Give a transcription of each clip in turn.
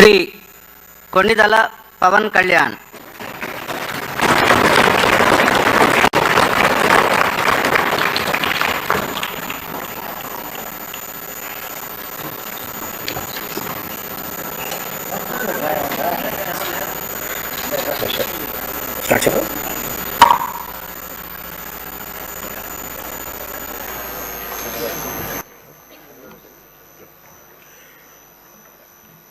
శ్రీ కొన్నిదల పవన్ కళ్యాణ్.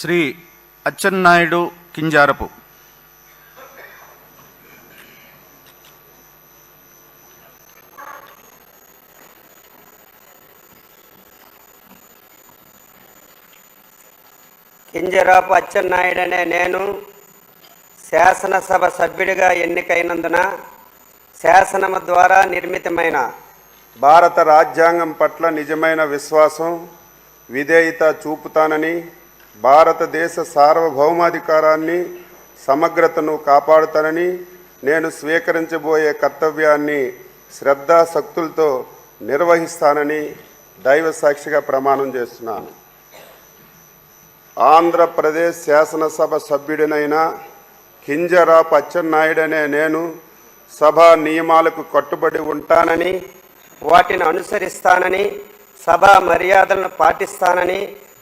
శ్రీ అచ్చెన్నాయుడు కింజారపు. కింజరాపు అచ్చెన్నాయుడనే నేను శాసనసభ సభ్యుడిగా ఎన్నికైనందున శాసనము ద్వారా నిర్మితమైన భారత రాజ్యాంగం పట్ల నిజమైన విశ్వాసం విధేయత చూపుతానని భారతదేశ సార్వభౌమాధికారాన్ని సమగ్రతను కాపాడుతానని నేను స్వీకరించబోయే కర్తవ్యాన్ని శ్రద్ధాశక్తులతో నిర్వహిస్తానని దైవ సాక్షిగా ప్రమాణం చేస్తున్నాను. ఆంధ్రప్రదేశ్ శాసనసభ సభ్యుడినైన కింజరాపు అచ్చెన్నాయుడనే నేను సభా నియమాలకు కట్టుబడి ఉంటానని వాటిని అనుసరిస్తానని సభా మర్యాదలను పాటిస్తానని